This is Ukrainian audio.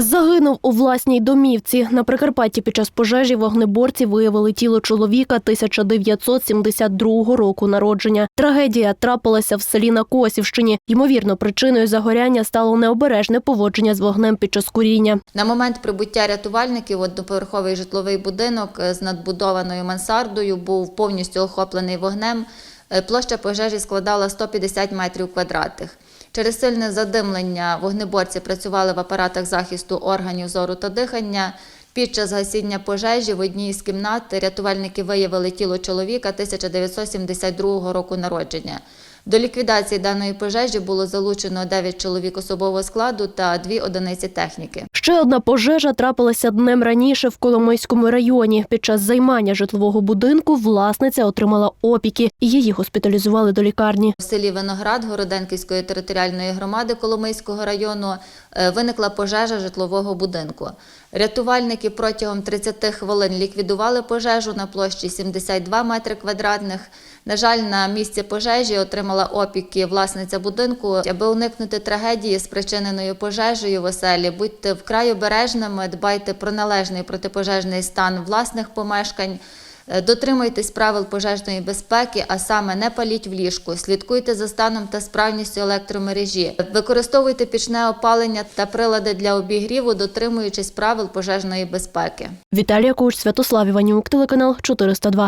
Загинув у власній домівці. На Прикарпатті під час пожежі вогнеборці виявили тіло чоловіка 1972 року народження. Трагедія трапилася в селі на Косівщині. Ймовірно, причиною загоряння стало необережне поводження з вогнем під час куріння. На момент прибуття рятувальників одноповерховий житловий будинок е, з надбудованою мансардою був повністю охоплений вогнем. Е, Площа пожежі складала 150 метрів квадратних. Через сильне задимлення вогнеборці працювали в апаратах захисту органів зору та дихання. Під час гасіння пожежі в одній з кімнат рятувальники виявили тіло чоловіка 1972 року народження. До ліквідації даної пожежі було залучено 9 чоловік особового складу та 2 одиниці техніки. Ще одна пожежа трапилася днем раніше в Коломийському районі. Під час займання житлового будинку власниця отримала опіки її госпіталізували до лікарні. В селі Виноград Городенківської територіальної громади Коломийського району е, виникла пожежа житлового будинку. Рятувальники протягом 30 хвилин ліквідували пожежу на площі 72 метри квадратних. На жаль, на місці пожежі отримала опіки власниця будинку. Аби уникнути трагедії, спричиненої пожежею в оселі, будьте вкрай обережними, дбайте про належний протипожежний стан власних помешкань. Е, Дотримуйтесь правил пожежної безпеки, а саме не паліть в ліжку, слідкуйте за станом та справністю електромережі, використовуйте пічне опалення та прилади для обігріву, дотримуючись правил пожежної безпеки. Віталія Куч, Святослав Іванюк, телеканал 402.